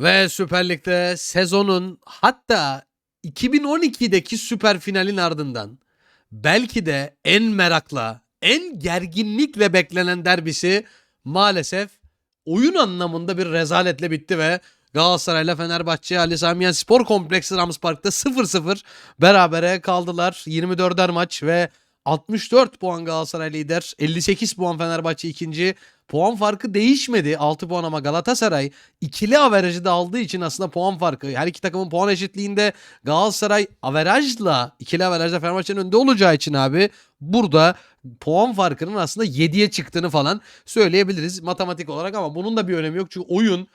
Ve Süper Lig'de sezonun hatta 2012'deki süper finalin ardından belki de en merakla, en gerginlikle beklenen derbisi maalesef oyun anlamında bir rezaletle bitti ve Galatasaray'la Fenerbahçe Ali Sami Spor Kompleksi Rams Park'ta 0-0 berabere kaldılar. 24'er maç ve 64 puan Galatasaray lider, 58 puan Fenerbahçe ikinci. Puan farkı değişmedi. 6 puan ama Galatasaray ikili averajı da aldığı için aslında puan farkı. Her iki takımın puan eşitliğinde Galatasaray averajla ikili averajla Fenerbahçe'nin önünde olacağı için abi burada puan farkının aslında 7'ye çıktığını falan söyleyebiliriz matematik olarak ama bunun da bir önemi yok. Çünkü oyun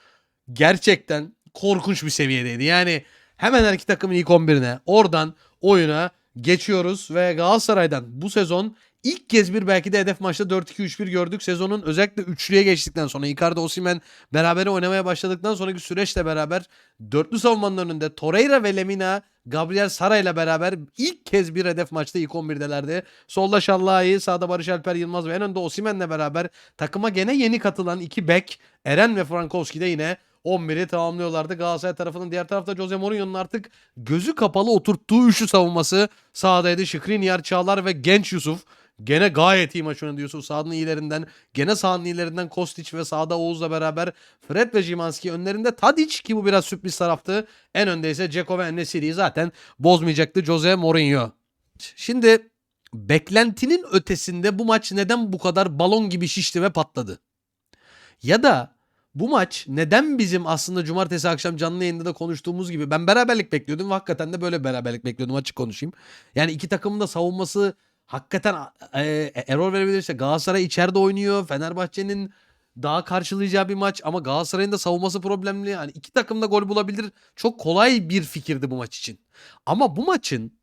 gerçekten korkunç bir seviyedeydi. Yani hemen her iki takımın ilk 11'ine oradan oyuna geçiyoruz ve Galatasaray'dan bu sezon ilk kez bir belki de hedef maçta 4-2-3-1 gördük. Sezonun özellikle üçlüye geçtikten sonra Icardi Osimhen beraber oynamaya başladıktan sonraki süreçle beraber dörtlü savunmanın önünde Torreira ve Lemina Gabriel Sara ile beraber ilk kez bir hedef maçta ilk 11'delerdi. Solda Şallahi, sağda Barış Alper Yılmaz ve en önde Osimhen'le beraber takıma gene yeni katılan iki bek Eren ve Frankowski de yine 11'i tamamlıyorlardı. Galatasaray tarafının diğer tarafta Jose Mourinho'nun artık gözü kapalı oturttuğu üçlü savunması sahadaydı. Şikriniyar, Çağlar ve Genç Yusuf. Gene gayet iyi maç oynadı Yusuf. Sağının iyilerinden, gene sağının iyilerinden Kostić ve sağda Oğuz'la beraber Fred ve Jimanski önlerinde Tadic ki bu biraz sürpriz taraftı. En önde ise Ceko ve Enesiri'yi zaten bozmayacaktı Jose Mourinho. Şimdi beklentinin ötesinde bu maç neden bu kadar balon gibi şişti ve patladı? Ya da bu maç neden bizim aslında cumartesi akşam canlı yayında da konuştuğumuz gibi ben beraberlik bekliyordum ve hakikaten de böyle beraberlik bekliyordum açık konuşayım. Yani iki takımın da savunması hakikaten e, e, error verebilirse Galatasaray içeride oynuyor. Fenerbahçe'nin daha karşılayacağı bir maç ama Galatasaray'ın da savunması problemli. Yani iki takım da gol bulabilir. Çok kolay bir fikirdi bu maç için. Ama bu maçın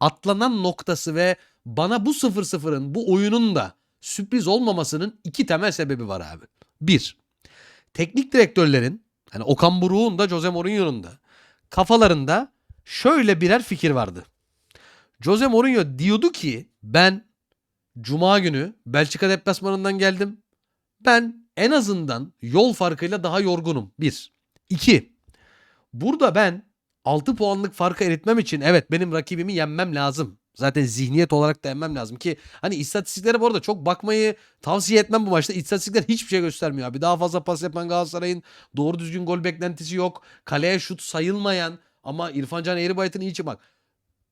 atlanan noktası ve bana bu 0-0'ın bu oyunun da sürpriz olmamasının iki temel sebebi var abi. Bir, teknik direktörlerin hani Okan Buruk'un da Jose Mourinho'nun da kafalarında şöyle birer fikir vardı. Jose Mourinho diyordu ki ben Cuma günü Belçika deplasmanından geldim. Ben en azından yol farkıyla daha yorgunum. Bir. İki. Burada ben 6 puanlık farkı eritmem için evet benim rakibimi yenmem lazım. Zaten zihniyet olarak da yenmem lazım ki hani istatistiklere bu arada çok bakmayı tavsiye etmem bu maçta. İstatistikler hiçbir şey göstermiyor abi. Daha fazla pas yapan Galatasaray'ın doğru düzgün gol beklentisi yok. Kaleye şut sayılmayan ama İrfan Can Eğribayat'ın iyi bak.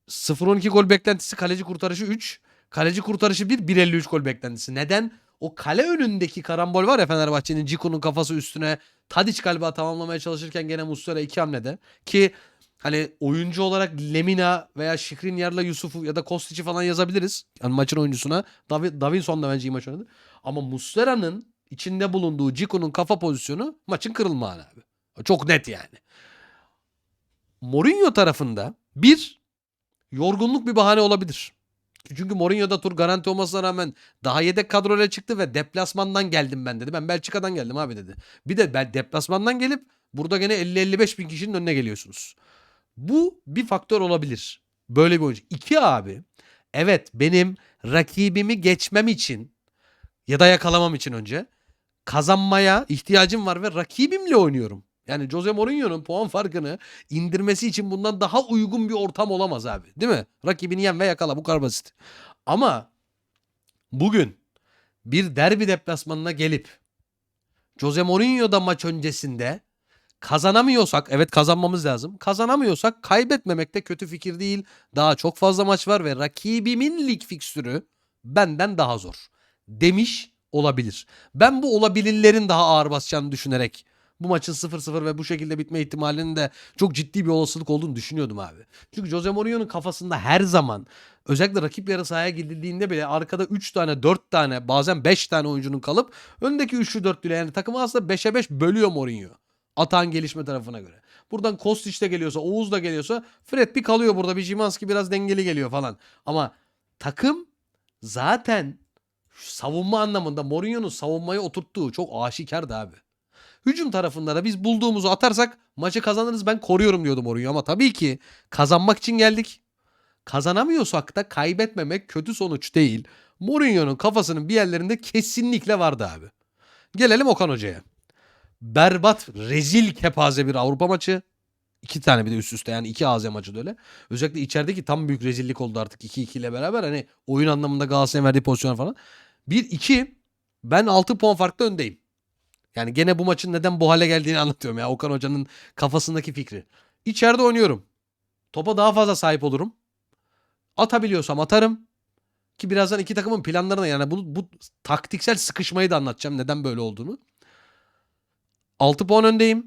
0-12 gol beklentisi kaleci kurtarışı 3. Kaleci kurtarışı 1. 1.53 gol beklentisi. Neden? O kale önündeki karambol var ya Fenerbahçe'nin Ciku'nun kafası üstüne Tadic galiba tamamlamaya çalışırken gene Muslera iki hamlede. Ki hani oyuncu olarak Lemina veya Şikrinyar'la Yusuf'u ya da Kostic'i falan yazabiliriz. Yani maçın oyuncusuna. Davi, Davinson da bence iyi maç oynadı. Ama Muslera'nın içinde bulunduğu Ciku'nun kafa pozisyonu maçın kırılma anı abi. Çok net yani. Mourinho tarafında bir yorgunluk bir bahane olabilir. Çünkü Mourinho'da tur garanti olmasına rağmen daha yedek kadroyla çıktı ve deplasmandan geldim ben dedi. Ben Belçika'dan geldim abi dedi. Bir de ben deplasmandan gelip burada gene 50-55 bin kişinin önüne geliyorsunuz. Bu bir faktör olabilir. Böyle bir oyuncu. İki abi. Evet benim rakibimi geçmem için ya da yakalamam için önce kazanmaya ihtiyacım var ve rakibimle oynuyorum. Yani Jose Mourinho'nun puan farkını indirmesi için bundan daha uygun bir ortam olamaz abi. Değil mi? Rakibini yen ve yakala bu kadar basit. Ama bugün bir derbi deplasmanına gelip Jose Mourinho da maç öncesinde kazanamıyorsak evet kazanmamız lazım. Kazanamıyorsak kaybetmemek de kötü fikir değil. Daha çok fazla maç var ve rakibimin lig fikstürü benden daha zor demiş olabilir. Ben bu olabilirlerin daha ağır basacağını düşünerek bu maçın 0-0 ve bu şekilde bitme ihtimalinin de çok ciddi bir olasılık olduğunu düşünüyordum abi. Çünkü Jose Mourinho'nun kafasında her zaman özellikle rakip yarı sahaya gidildiğinde bile arkada 3 tane 4 tane bazen 5 tane oyuncunun kalıp öndeki 3'lü 4'lüyle yani takımı aslında 5'e 5 bölüyor Mourinho. Atağın gelişme tarafına göre. Buradan Kostić de geliyorsa Oğuz da geliyorsa Fred bir kalıyor burada bir Jimanski biraz dengeli geliyor falan. Ama takım zaten savunma anlamında Mourinho'nun savunmayı oturttuğu çok aşikardı abi. Hücum tarafında da biz bulduğumuzu atarsak maçı kazanırız ben koruyorum diyordum Mourinho ama tabii ki kazanmak için geldik. Kazanamıyorsak da kaybetmemek kötü sonuç değil. Mourinho'nun kafasının bir yerlerinde kesinlikle vardı abi. Gelelim Okan Hoca'ya. Berbat, rezil kepaze bir Avrupa maçı. İki tane bir de üst üste yani iki AZ maçı da öyle. Özellikle içerideki tam büyük rezillik oldu artık 2-2 ile beraber. Hani oyun anlamında Galatasaray'ın verdiği pozisyon falan. Bir, iki ben 6 puan farklı öndeyim. Yani gene bu maçın neden bu hale geldiğini anlatıyorum ya. Okan Hoca'nın kafasındaki fikri. İçeride oynuyorum. Topa daha fazla sahip olurum. Atabiliyorsam atarım. Ki birazdan iki takımın planlarına yani bu, bu taktiksel sıkışmayı da anlatacağım. Neden böyle olduğunu. 6 puan öndeyim.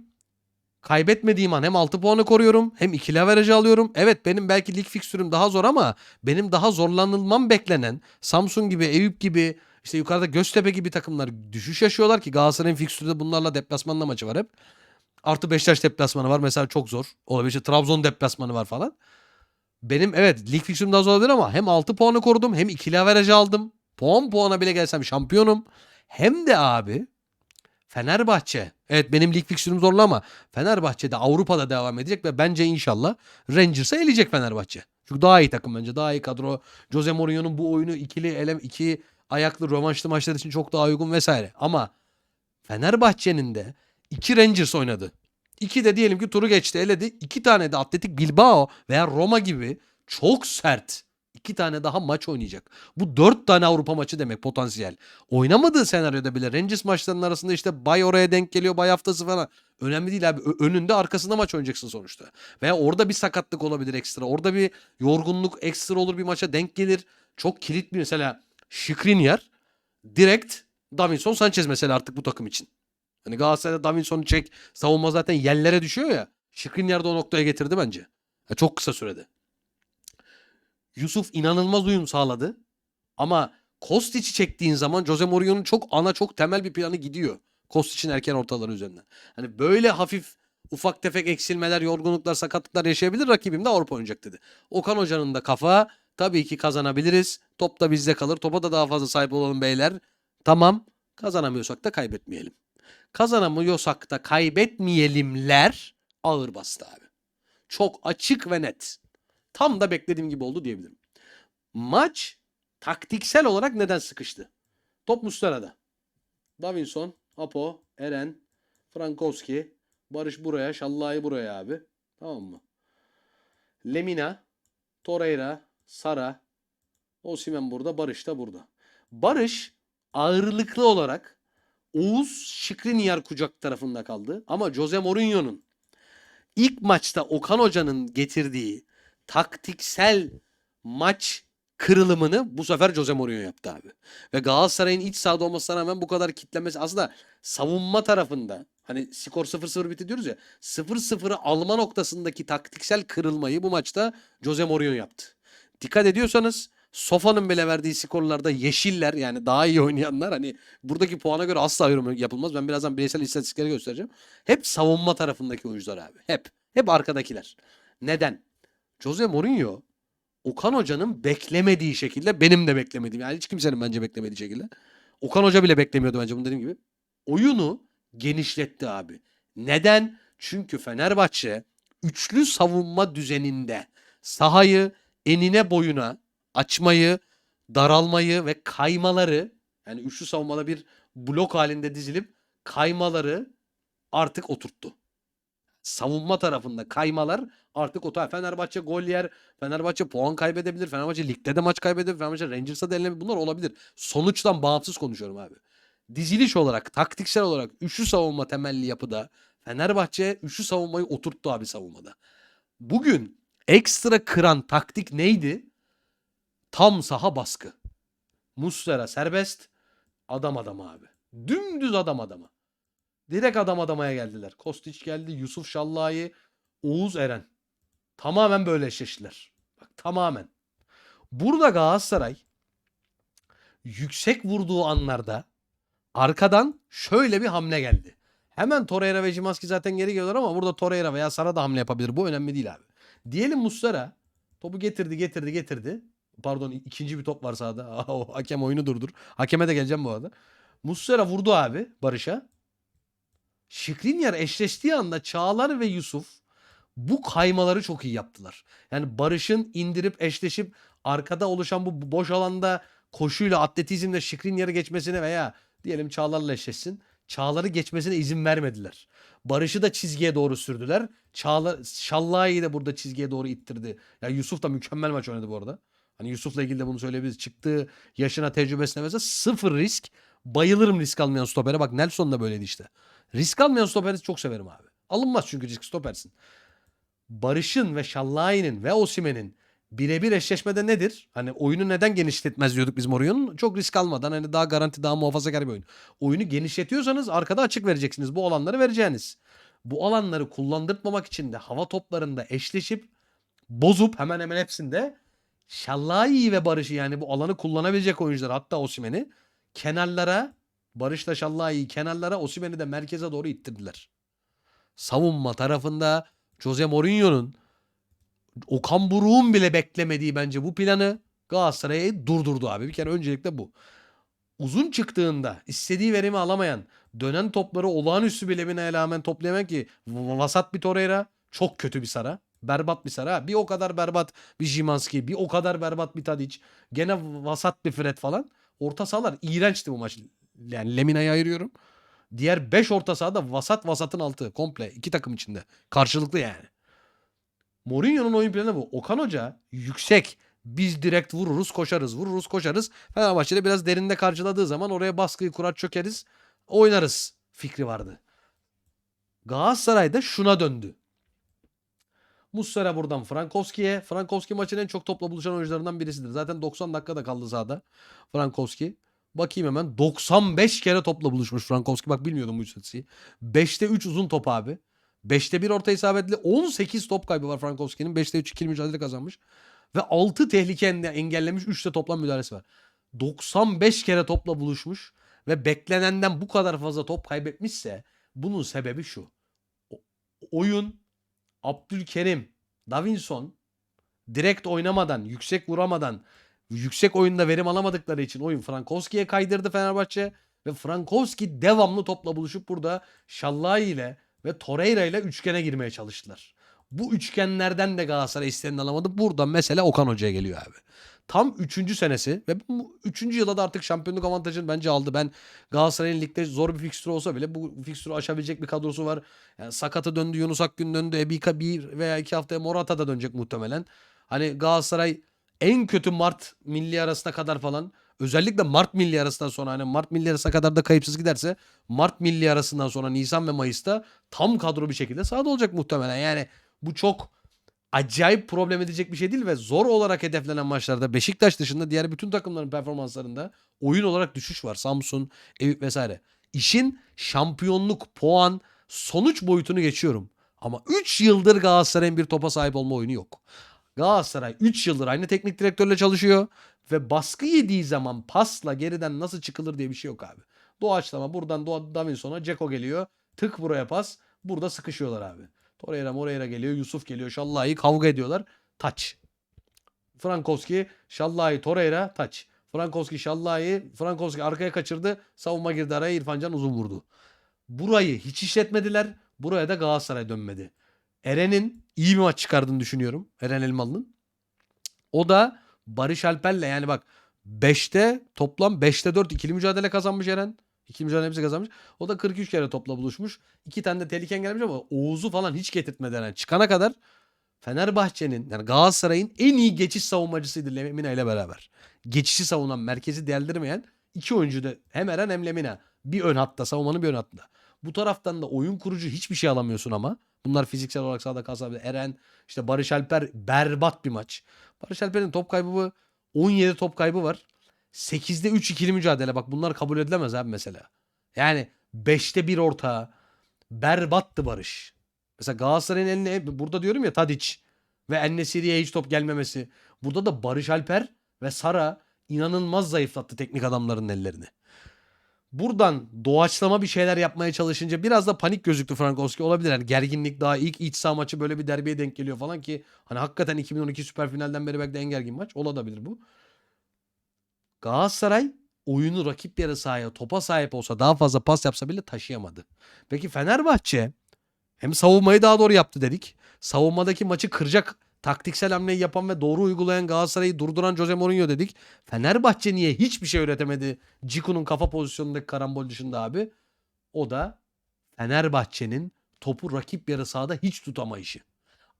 Kaybetmediğim an hem 6 puanı koruyorum hem ikili averajı alıyorum. Evet benim belki lig fikstürüm daha zor ama benim daha zorlanılmam beklenen Samsun gibi, Eyüp gibi, işte yukarıda Göztepe gibi takımlar düşüş yaşıyorlar ki Galatasaray'ın fikstürde bunlarla deplasmanla maçı var hep. Artı Beşiktaş deplasmanı var mesela çok zor. Olabilir işte Trabzon deplasmanı var falan. Benim evet lig fikstürüm daha zor olabilir ama hem 6 puanı korudum hem ikili averajı aldım. Puan puana bile gelsem şampiyonum. Hem de abi Fenerbahçe. Evet benim lig fikstürüm zorlu ama Fenerbahçe de Avrupa'da devam edecek ve bence inşallah Rangers'a eleyecek Fenerbahçe. Çünkü daha iyi takım bence. Daha iyi kadro. Jose Mourinho'nun bu oyunu ikili elem iki ayaklı rövanşlı maçlar için çok daha uygun vesaire. Ama Fenerbahçe'nin de iki Rangers oynadı. İki de diyelim ki turu geçti eledi. İki tane de Atletik Bilbao veya Roma gibi çok sert iki tane daha maç oynayacak. Bu dört tane Avrupa maçı demek potansiyel. Oynamadığı senaryoda bile Rangers maçlarının arasında işte bay oraya denk geliyor bay haftası falan. Önemli değil abi. Önünde arkasında maç oynayacaksın sonuçta. Veya orada bir sakatlık olabilir ekstra. Orada bir yorgunluk ekstra olur bir maça denk gelir. Çok kilit bir mesela Skriniar direkt Davinson Sanchez mesela artık bu takım için. Hani Galatasaray'da Davinson'u çek savunma zaten yerlere düşüyor ya. Skriniar da o noktaya getirdi bence. Ya çok kısa sürede. Yusuf inanılmaz uyum sağladı. Ama Kostic'i çektiğin zaman Jose Mourinho'nun çok ana çok temel bir planı gidiyor. Kostic'in erken ortaları üzerinden. Hani böyle hafif ufak tefek eksilmeler, yorgunluklar, sakatlıklar yaşayabilir. Rakibim de Avrupa oynayacak dedi. Okan Hoca'nın da kafa tabii ki kazanabiliriz. Top da bizde kalır. Topa da daha fazla sahip olalım beyler. Tamam. Kazanamıyorsak da kaybetmeyelim. Kazanamıyorsak da kaybetmeyelimler ağır bastı abi. Çok açık ve net. Tam da beklediğim gibi oldu diyebilirim. Maç taktiksel olarak neden sıkıştı? Top Muslera'da. Davinson, Apo, Eren, Frankowski, Barış buraya, Şallahi buraya abi. Tamam mı? Lemina, Torreira, Sara, Osimhen burada, Barış da burada. Barış ağırlıklı olarak Oğuz Şikriniyar kucak tarafında kaldı. Ama Jose Mourinho'nun ilk maçta Okan Hoca'nın getirdiği taktiksel maç kırılımını bu sefer Jose Mourinho yaptı abi. Ve Galatasaray'ın iç sahada olmasına rağmen bu kadar kitlenmesi aslında savunma tarafında hani skor 0-0 bitti diyoruz ya 0-0'ı alma noktasındaki taktiksel kırılmayı bu maçta Jose Mourinho yaptı. Dikkat ediyorsanız Sofa'nın bile verdiği skorlarda yeşiller yani daha iyi oynayanlar hani buradaki puana göre asla yorum yapılmaz. Ben birazdan bireysel istatistikleri göstereceğim. Hep savunma tarafındaki oyuncular abi. Hep. Hep arkadakiler. Neden? Jose Mourinho Okan Hoca'nın beklemediği şekilde benim de beklemediğim yani hiç kimsenin bence beklemediği şekilde. Okan Hoca bile beklemiyordu bence bunu dediğim gibi. Oyunu genişletti abi. Neden? Çünkü Fenerbahçe üçlü savunma düzeninde sahayı enine boyuna açmayı, daralmayı ve kaymaları yani üçlü savunmada bir blok halinde dizilip kaymaları artık oturttu savunma tarafında kaymalar artık otel. Fenerbahçe gol yer. Fenerbahçe puan kaybedebilir. Fenerbahçe ligde de maç kaybedebilir. Fenerbahçe Rangers'a da elenebilir. Bunlar olabilir. Sonuçtan bağımsız konuşuyorum abi. Diziliş olarak, taktiksel olarak üçlü savunma temelli yapıda Fenerbahçe üçlü savunmayı oturttu abi savunmada. Bugün ekstra kıran taktik neydi? Tam saha baskı. Muslera serbest. Adam adama abi. Dümdüz adam adama. Direkt adam adamaya geldiler. Kostiç geldi, Yusuf Şallahi, Oğuz Eren. Tamamen böyle eşleştiler. Bak tamamen. Burada Galatasaray yüksek vurduğu anlarda arkadan şöyle bir hamle geldi. Hemen Torreira ve Cimaski zaten geri geliyorlar ama burada Torreira veya Sara da hamle yapabilir. Bu önemli değil abi. Diyelim Muslera topu getirdi getirdi getirdi. Pardon ikinci bir top var sahada. Hakem oyunu durdur. Hakeme de geleceğim bu arada. Muslera vurdu abi Barış'a. Şikrinyar eşleştiği anda Çağlar ve Yusuf bu kaymaları çok iyi yaptılar. Yani Barış'ın indirip eşleşip arkada oluşan bu boş alanda koşuyla atletizmle Şikrinyar'ı geçmesine veya diyelim Çağlar'la eşleşsin. Çağlar'ı geçmesine izin vermediler. Barış'ı da çizgiye doğru sürdüler. Çağlar, Şallah'ı da burada çizgiye doğru ittirdi. Ya Yusuf da mükemmel maç oynadı bu arada. Hani Yusuf'la ilgili de bunu söyleyebiliriz. Çıktığı yaşına tecrübesine mesela sıfır risk. Bayılırım risk almayan stopere. Bak Nelson da böyleydi işte. Risk almayan stoperi çok severim abi. Alınmaz çünkü risk stopersin. Barış'ın ve Şallahi'nin ve Osimen'in birebir eşleşmede nedir? Hani oyunu neden genişletmez diyorduk biz Mourinho'nun. Çok risk almadan hani daha garanti daha muhafazakar bir oyun. Oyunu genişletiyorsanız arkada açık vereceksiniz. Bu alanları vereceğiniz. Bu alanları kullandırtmamak için de hava toplarında eşleşip bozup hemen hemen hepsinde Şallahi ve Barış'ı yani bu alanı kullanabilecek oyuncular hatta Osimen'i kenarlara Barış'la Şallahi'yi kenarlara Osimen'i de merkeze doğru ittirdiler. Savunma tarafında Jose Mourinho'nun Okan Buruk'un bile beklemediği bence bu planı Galatasaray'ı durdurdu abi. Bir kere öncelikle bu. Uzun çıktığında istediği verimi alamayan, dönen topları olağanüstü bilemine rağmen toplayaman ki vasat bir Torreira çok kötü bir Sara. Berbat bir Sara. Bir o kadar berbat bir Jimanski, bir o kadar berbat bir Tadic. Gene vasat bir Fred falan. Orta sahalar iğrençti bu maç. Yani Lemina'yı ayırıyorum. Diğer 5 orta sahada vasat vasatın altı komple iki takım içinde. Karşılıklı yani. Mourinho'nun oyun planı bu. Okan Hoca yüksek. Biz direkt vururuz, koşarız, vururuz, koşarız. Fenerbahçe'de biraz derinde karşıladığı zaman oraya baskıyı kurar çökeriz, oynarız fikri vardı. Galatasaray'da şuna döndü. Muslera buradan Frankowski'ye. Frankowski maçın en çok topla buluşan oyuncularından birisidir. Zaten 90 dakikada kaldı sahada Frankowski. Bakayım hemen 95 kere topla buluşmuş Frankowski. Bak bilmiyordum bu istatistiği. 5'te 3 uzun top abi. 5'te 1 orta isabetli 18 top kaybı var Frankowski'nin. 5'te 3 ikili mücadele kazanmış. Ve 6 tehlike enge- engellemiş 3 de toplam müdahalesi var. 95 kere topla buluşmuş ve beklenenden bu kadar fazla top kaybetmişse bunun sebebi şu. Oyun Abdülkerim, Davinson direkt oynamadan, yüksek vuramadan, yüksek oyunda verim alamadıkları için oyun Frankowski'ye kaydırdı Fenerbahçe ve Frankowski devamlı topla buluşup burada Şallahi ile ve Torreira ile üçgene girmeye çalıştılar. Bu üçgenlerden de Galatasaray istediğini alamadı. Buradan mesele Okan Hoca'ya geliyor abi. Tam 3. senesi ve bu 3. yılda da artık şampiyonluk avantajını bence aldı. Ben Galatasaray'ın ligde zor bir fikstürü olsa bile bu fikstürü aşabilecek bir kadrosu var. Yani sakatı döndü, Yunus Akgün döndü. Ebika bir veya iki haftaya Morata da dönecek muhtemelen. Hani Galatasaray en kötü Mart milli arasına kadar falan özellikle Mart milli arasından sonra hani Mart milli arasına kadar da kayıpsız giderse Mart milli arasından sonra Nisan ve Mayıs'ta tam kadro bir şekilde sahada olacak muhtemelen. Yani bu çok acayip problem edecek bir şey değil ve zor olarak hedeflenen maçlarda Beşiktaş dışında diğer bütün takımların performanslarında oyun olarak düşüş var. Samsun, Eyüp vesaire. İşin şampiyonluk, puan, sonuç boyutunu geçiyorum. Ama 3 yıldır Galatasaray'ın bir topa sahip olma oyunu yok. Galatasaray 3 yıldır aynı teknik direktörle çalışıyor ve baskı yediği zaman pasla geriden nasıl çıkılır diye bir şey yok abi. Doğaçlama buradan Doğa Davinson'a Ceko geliyor. Tık buraya pas. Burada sıkışıyorlar abi. Torreira Moreira geliyor. Yusuf geliyor. Şallahi kavga ediyorlar. Taç. Frankowski, Şallahi, Torreira taç. Frankowski, Şallahi, Frankowski arkaya kaçırdı. Savunma girdi araya İrfan Can uzun vurdu. Burayı hiç işletmediler. Buraya da Galatasaray dönmedi. Eren'in iyi bir maç çıkardığını düşünüyorum. Eren Elmalı'nın. O da Barış Alper'le yani bak 5'te toplam 5'te 4 ikili mücadele kazanmış Eren. İkili mücadele hepsi kazanmış. O da 43 kere topla buluşmuş. İki tane de tehlike engellemiş ama Oğuz'u falan hiç getirtmeden yani çıkana kadar Fenerbahçe'nin yani Galatasaray'ın en iyi geçiş savunmacısıydı Lemina ile beraber. Geçişi savunan, merkezi deldirmeyen iki oyuncu da hem Eren hem Lemina. Bir ön hatta, savunmanın bir ön hattında. Bu taraftan da oyun kurucu hiçbir şey alamıyorsun ama. Bunlar fiziksel olarak sahada kalsa. Eren, işte Barış Alper berbat bir maç. Barış Alper'in top kaybı 17 top kaybı var. 8'de 3 ikili mücadele. Bak bunlar kabul edilemez abi mesela. Yani 5'te 1 orta. Berbattı Barış. Mesela Galatasaray'ın eline burada diyorum ya Tadic ve Ennesiri'ye hiç top gelmemesi. Burada da Barış Alper ve Sara inanılmaz zayıflattı teknik adamların ellerini. Buradan doğaçlama bir şeyler yapmaya çalışınca biraz da panik gözüktü Frankowski olabilir. Yani gerginlik daha ilk iç saha maçı böyle bir derbiye denk geliyor falan ki hani hakikaten 2012 süper finalden beri belki de en gergin maç olabilir bu. Galatasaray oyunu rakip yarı sahaya topa sahip olsa daha fazla pas yapsa bile taşıyamadı. Peki Fenerbahçe hem savunmayı daha doğru yaptı dedik. Savunmadaki maçı kıracak taktiksel hamleyi yapan ve doğru uygulayan Galatasaray'ı durduran Jose Mourinho dedik. Fenerbahçe niye hiçbir şey üretemedi? Ciku'nun kafa pozisyonundaki karambol dışında abi. O da Fenerbahçe'nin topu rakip yarı sahada hiç tutamayışı.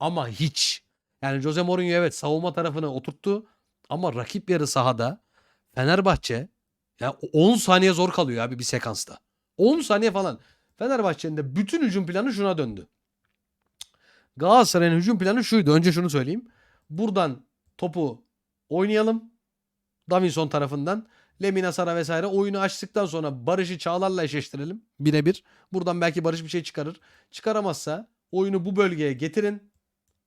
Ama hiç. Yani Jose Mourinho evet savunma tarafına oturttu ama rakip yarı sahada Fenerbahçe ya 10 saniye zor kalıyor abi bir sekansta. 10 saniye falan. Fenerbahçe'nin de bütün hücum planı şuna döndü. Galatasaray'ın hücum planı şuydu. Önce şunu söyleyeyim. Buradan topu oynayalım. Davinson tarafından. Lemina Sara vesaire oyunu açtıktan sonra Barış'ı Çağlar'la eşleştirelim. Birebir. Buradan belki Barış bir şey çıkarır. Çıkaramazsa oyunu bu bölgeye getirin.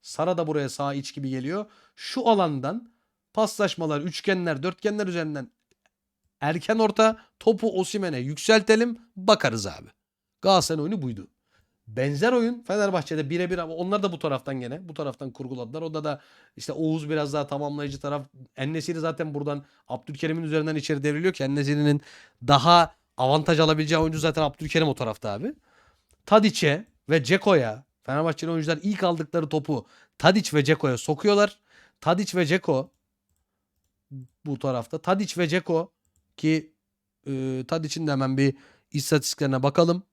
Sara da buraya sağ iç gibi geliyor. Şu alandan paslaşmalar, üçgenler, dörtgenler üzerinden erken orta topu Osimen'e yükseltelim. Bakarız abi. Galatasaray'ın oyunu buydu. Benzer oyun Fenerbahçe'de birebir ama onlar da bu taraftan gene bu taraftan kurguladılar. O da da işte Oğuz biraz daha tamamlayıcı taraf. Ennesiri zaten buradan Abdülkerim'in üzerinden içeri devriliyor ki Ennesiri'nin daha avantaj alabileceği oyuncu zaten Abdülkerim o tarafta abi. Tadiç'e ve Ceko'ya Fenerbahçeli oyuncular ilk aldıkları topu Tadiç ve Ceko'ya sokuyorlar. Tadiç ve Ceko bu tarafta. Tadiç ve Ceko ki e, Tadiç'in de hemen bir istatistiklerine bakalım.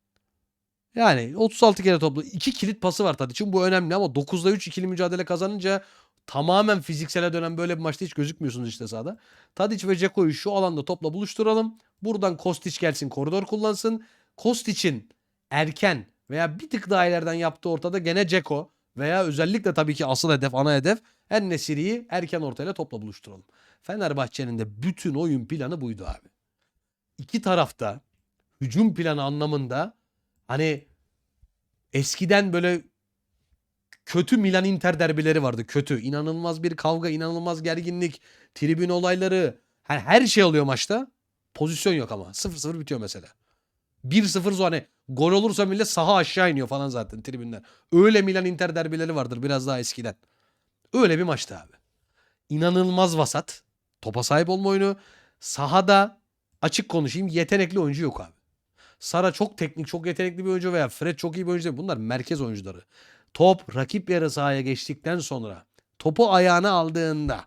Yani 36 kere toplu. 2 kilit pası var Tadiç'in. Bu önemli ama 9'da 3 ikili mücadele kazanınca tamamen fiziksele dönen böyle bir maçta hiç gözükmüyorsunuz işte sahada. Tadiç ve Ceko'yu şu alanda topla buluşturalım. Buradan Kostić gelsin koridor kullansın. Kostić'in erken veya bir tık daha ileriden yaptığı ortada gene Ceko veya özellikle tabii ki asıl hedef ana hedef En Nesiri'yi erken ortayla topla buluşturalım. Fenerbahçe'nin de bütün oyun planı buydu abi. İki tarafta hücum planı anlamında hani eskiden böyle kötü Milan Inter derbileri vardı. Kötü. İnanılmaz bir kavga, inanılmaz gerginlik, tribün olayları. Her, her şey oluyor maçta. Pozisyon yok ama. 0-0 bitiyor mesela. 1-0 zor hani gol olursa millet saha aşağı iniyor falan zaten tribünler. Öyle Milan Inter derbileri vardır biraz daha eskiden. Öyle bir maçtı abi. İnanılmaz vasat. Topa sahip olma oyunu. Sahada açık konuşayım yetenekli oyuncu yok abi. Sara çok teknik, çok yetenekli bir oyuncu veya Fred çok iyi bir oyuncu değil. Bunlar merkez oyuncuları. Top rakip yarı sahaya geçtikten sonra topu ayağına aldığında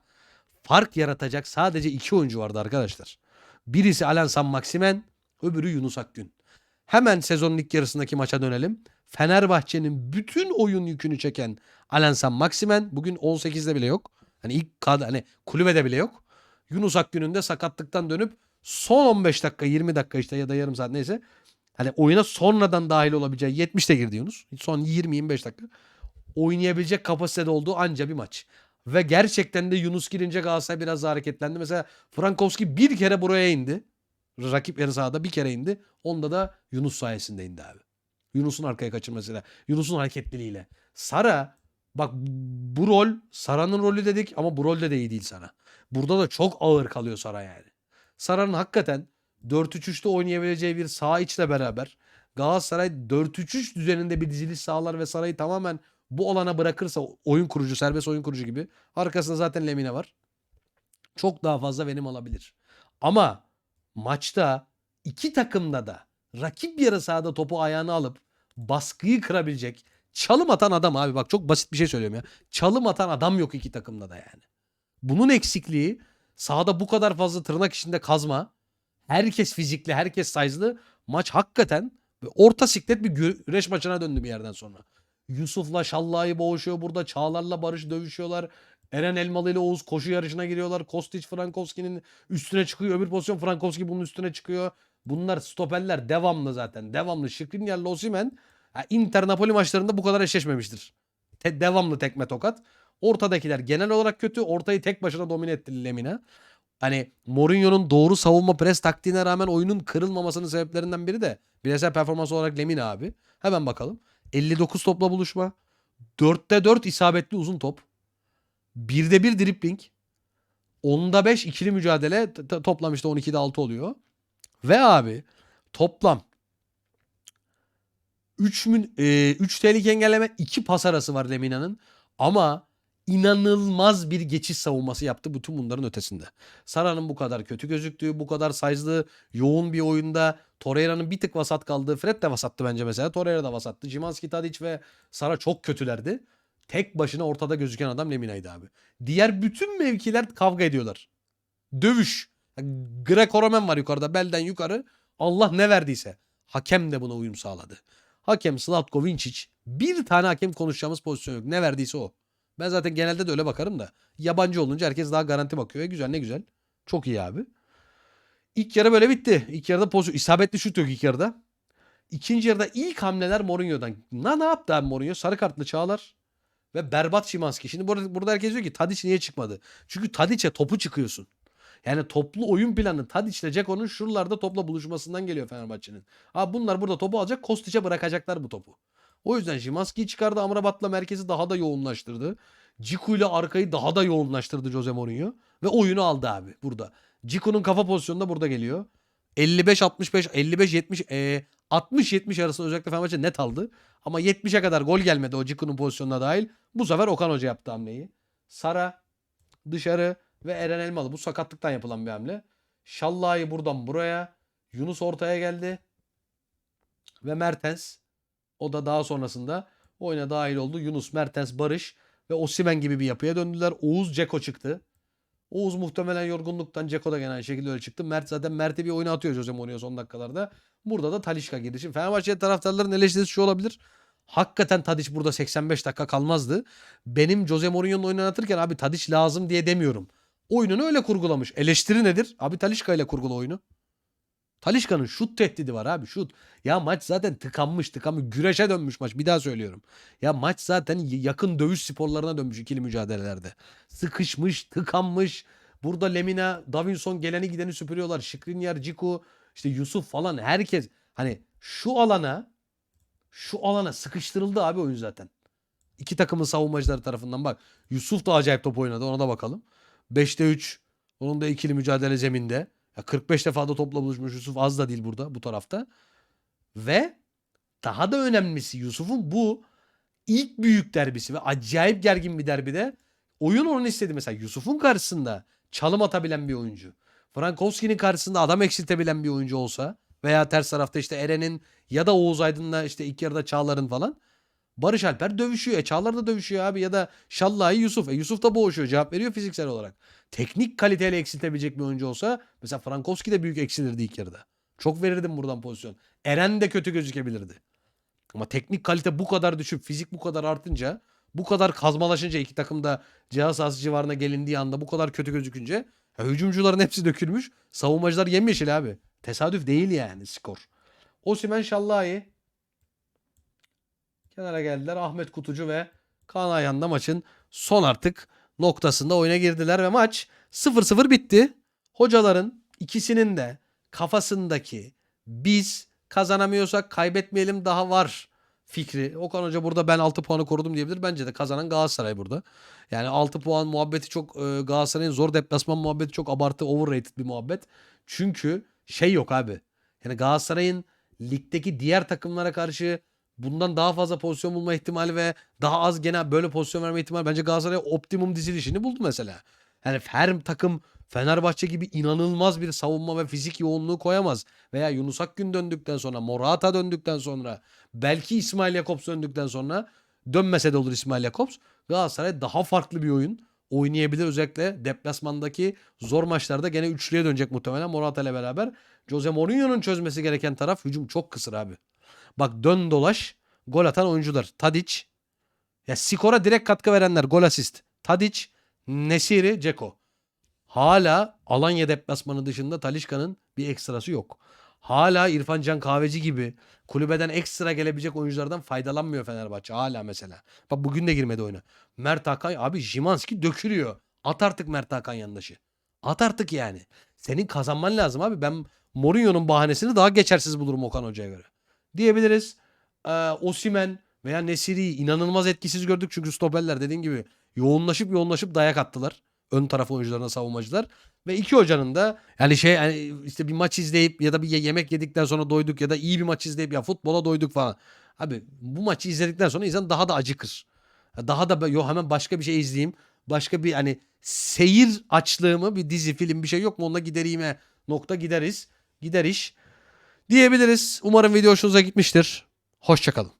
fark yaratacak sadece iki oyuncu vardı arkadaşlar. Birisi Alan San Maximen, öbürü Yunus Akgün. Hemen sezonun ilk yarısındaki maça dönelim. Fenerbahçe'nin bütün oyun yükünü çeken Alan San Maximen bugün 18'de bile yok. Hani ilk kad hani kulübede bile yok. Yunus Akgün'ün de sakatlıktan dönüp son 15 dakika 20 dakika işte ya da yarım saat neyse hani oyuna sonradan dahil olabileceği 70'te girdi Yunus. Son 20-25 dakika oynayabilecek kapasitede olduğu anca bir maç. Ve gerçekten de Yunus girince Galatasaray biraz hareketlendi. Mesela Frankowski bir kere buraya indi. Rakip yarı sahada bir kere indi. Onda da Yunus sayesinde indi abi. Yunus'un arkaya kaçırmasıyla. Yunus'un hareketliliğiyle. Sara bak bu rol Sara'nın rolü dedik ama bu rolde de iyi değil Sara. Burada da çok ağır kalıyor Sara yani. Sara'nın hakikaten 4-3-3'te oynayabileceği bir sağ içle beraber Galatasaray 4-3-3 düzeninde bir diziliş sağlar ve Saray'ı tamamen bu alana bırakırsa oyun kurucu, serbest oyun kurucu gibi arkasında zaten Lemine var. Çok daha fazla verim alabilir. Ama maçta iki takımda da rakip yarı sahada topu ayağına alıp baskıyı kırabilecek çalım atan adam abi bak çok basit bir şey söylüyorum ya. Çalım atan adam yok iki takımda da yani. Bunun eksikliği sahada bu kadar fazla tırnak içinde kazma. Herkes fizikli, herkes size'lı. Maç hakikaten orta siklet bir güreş maçına döndü bir yerden sonra. Yusuf'la Şallah'ı boğuşuyor burada. Çağlar'la Barış dövüşüyorlar. Eren Elmalı ile Oğuz koşu yarışına giriyorlar. Kostić Frankowski'nin üstüne çıkıyor. Öbür pozisyon Frankowski bunun üstüne çıkıyor. Bunlar stoperler devamlı zaten. Devamlı. Skriniar'la Osimhen ha, Inter Napoli maçlarında bu kadar eşleşmemiştir. Te- devamlı tekme tokat. Ortadakiler genel olarak kötü. Ortayı tek başına domine etti Lemina. Hani Mourinho'nun doğru savunma pres taktiğine rağmen oyunun kırılmamasının sebeplerinden biri de bireysel performans olarak Lemina abi. Hemen bakalım. 59 topla buluşma. 4'te 4 isabetli uzun top. 1'de 1 dribbling. 10'da 5 ikili mücadele. Toplam işte 12'de 6 oluyor. Ve abi toplam 3 mün, e, 3 tehlike engelleme 2 pas arası var Lemina'nın. Ama inanılmaz bir geçiş savunması yaptı bütün bunların ötesinde. Sara'nın bu kadar kötü gözüktüğü, bu kadar size'lı, yoğun bir oyunda Torreira'nın bir tık vasat kaldığı, Fred de vasattı bence mesela. Torreira da vasattı. Cimanski, Tadic ve Sara çok kötülerdi. Tek başına ortada gözüken adam Lemina'ydı abi. Diğer bütün mevkiler kavga ediyorlar. Dövüş. Greco-Romen var yukarıda belden yukarı. Allah ne verdiyse. Hakem de buna uyum sağladı. Hakem Slatko Vinčić bir tane hakem konuşacağımız pozisyon yok. Ne verdiyse o. Ben zaten genelde de öyle bakarım da. Yabancı olunca herkes daha garanti bakıyor. E güzel ne güzel. Çok iyi abi. İlk yarı böyle bitti. İlk yarıda pozisyon. isabetli şut yok ilk yarıda. İkinci yarıda ilk hamleler Mourinho'dan. Na ne yaptı abi Mourinho? Sarı kartlı Çağlar ve berbat Şimanski. Şimdi burada, burada herkes diyor ki Tadic niye çıkmadı? Çünkü Tadic'e topu çıkıyorsun. Yani toplu oyun planı Tadic'le Ceko'nun şuralarda topla buluşmasından geliyor Fenerbahçe'nin. Abi bunlar burada topu alacak Kostic'e bırakacaklar bu topu. O yüzden Şimanski'yi çıkardı Amrabat'la merkezi daha da yoğunlaştırdı. Ciku ile arkayı daha da yoğunlaştırdı Jose Mourinho. Ve oyunu aldı abi burada. Ciku'nun kafa pozisyonu da burada geliyor. 55-65, 55-70, e, 60-70 arasında özellikle Fenerbahçe net aldı. Ama 70'e kadar gol gelmedi o Ciku'nun pozisyonuna dahil. Bu sefer Okan Hoca yaptı hamleyi. Sara dışarı ve Eren Elmalı. Bu sakatlıktan yapılan bir hamle. Şallah'ı buradan buraya. Yunus ortaya geldi. Ve Mertens. O da daha sonrasında oyuna dahil oldu. Yunus, Mertens, Barış ve Osimen gibi bir yapıya döndüler. Oğuz Ceko çıktı. Oğuz muhtemelen yorgunluktan Ceko da gene aynı şekilde öyle çıktı. Mert zaten Mert'i bir oyuna atıyor Jose Mourinho son dakikalarda. Burada da Talişka girdi. Şimdi Fenerbahçe taraftarların eleştirisi şu olabilir. Hakikaten Tadiç burada 85 dakika kalmazdı. Benim Jose Mourinho'nun oyunu anlatırken abi Tadiç lazım diye demiyorum. Oyununu öyle kurgulamış. Eleştiri nedir? Abi Talişka ile kurgula oyunu. Talişka'nın şut tehdidi var abi şut. Ya maç zaten tıkanmış tıkanmış. Güreşe dönmüş maç. Bir daha söylüyorum. Ya maç zaten yakın dövüş sporlarına dönmüş ikili mücadelelerde. Sıkışmış, tıkanmış. Burada Lemina, Davinson geleni gideni süpürüyorlar. Şikrinyar, Ciku, işte Yusuf falan herkes. Hani şu alana şu alana sıkıştırıldı abi oyun zaten. İki takımın savunmacıları tarafından bak. Yusuf da acayip top oynadı ona da bakalım. 5'te 3. Onun da ikili mücadele zeminde. Ya 45 defa da topla buluşmuş Yusuf az da değil burada bu tarafta. Ve daha da önemlisi Yusuf'un bu ilk büyük derbisi ve acayip gergin bir derbide oyun onu istedi. Mesela Yusuf'un karşısında çalım atabilen bir oyuncu. Frankowski'nin karşısında adam eksiltebilen bir oyuncu olsa veya ters tarafta işte Eren'in ya da Oğuz Aydın'la işte ilk yarıda Çağlar'ın falan. Barış Alper dövüşüyor. E Çağlar da dövüşüyor abi ya da Şallah'ı Yusuf. E Yusuf da boğuşuyor. Cevap veriyor fiziksel olarak. Teknik kaliteyle eksiltebilecek bir oyuncu olsa mesela Frankowski de büyük eksilirdi ilk yarıda. Çok verirdim buradan pozisyon. Eren de kötü gözükebilirdi. Ama teknik kalite bu kadar düşüp fizik bu kadar artınca bu kadar kazmalaşınca iki takım da cihaz sahası civarına gelindiği anda bu kadar kötü gözükünce ya hücumcuların hepsi dökülmüş. Savunmacılar yemyeşil abi. Tesadüf değil yani skor. Osimhen Şallahi kenara geldiler. Ahmet Kutucu ve Kaan Ayhan maçın son artık noktasında oyuna girdiler ve maç 0-0 bitti. Hocaların ikisinin de kafasındaki biz kazanamıyorsak kaybetmeyelim daha var fikri. Okan Hoca burada ben 6 puanı korudum diyebilir. Bence de kazanan Galatasaray burada. Yani 6 puan muhabbeti çok e, Galatasaray'ın zor deplasman muhabbeti çok abartı overrated bir muhabbet. Çünkü şey yok abi. Yani Galatasaray'ın ligdeki diğer takımlara karşı bundan daha fazla pozisyon bulma ihtimali ve daha az gene böyle pozisyon verme ihtimali bence Galatasaray optimum dizilişini buldu mesela. Yani her takım Fenerbahçe gibi inanılmaz bir savunma ve fizik yoğunluğu koyamaz. Veya Yunus Akgün döndükten sonra, Morata döndükten sonra, belki İsmail Jakobs döndükten sonra dönmese de olur İsmail Jakobs. Galatasaray daha farklı bir oyun oynayabilir. Özellikle deplasmandaki zor maçlarda gene üçlüye dönecek muhtemelen Morata ile beraber. Jose Mourinho'nun çözmesi gereken taraf hücum çok kısır abi. Bak dön dolaş gol atan oyuncular. Tadic. Ya skora direkt katkı verenler gol asist. Tadic, Nesiri, Ceko. Hala Alanya deplasmanı dışında Talişka'nın bir ekstrası yok. Hala İrfan Can Kahveci gibi kulübeden ekstra gelebilecek oyunculardan faydalanmıyor Fenerbahçe. Hala mesela. Bak bugün de girmedi oyuna. Mert Hakan abi Jimanski dökülüyor. At artık Mert Hakan yandaşı. At artık yani. Senin kazanman lazım abi. Ben Mourinho'nun bahanesini daha geçersiz bulurum Okan Hoca'ya göre. Diyebiliriz. Ee, Osimen veya Nesiri'yi inanılmaz etkisiz gördük. Çünkü stoperler dediğin gibi yoğunlaşıp yoğunlaşıp dayak attılar. Ön taraf oyuncularına savunmacılar. Ve iki hocanın da yani şey yani işte bir maç izleyip ya da bir ye- yemek yedikten sonra doyduk ya da iyi bir maç izleyip ya futbola doyduk falan. Abi bu maçı izledikten sonra insan daha da acıkır. Daha da yo hemen başka bir şey izleyeyim. Başka bir hani seyir açlığımı bir dizi film bir şey yok mu onunla gidereyime nokta gideriz. Gider iş. Diyebiliriz. Umarım video hoşunuza gitmiştir. Hoşçakalın.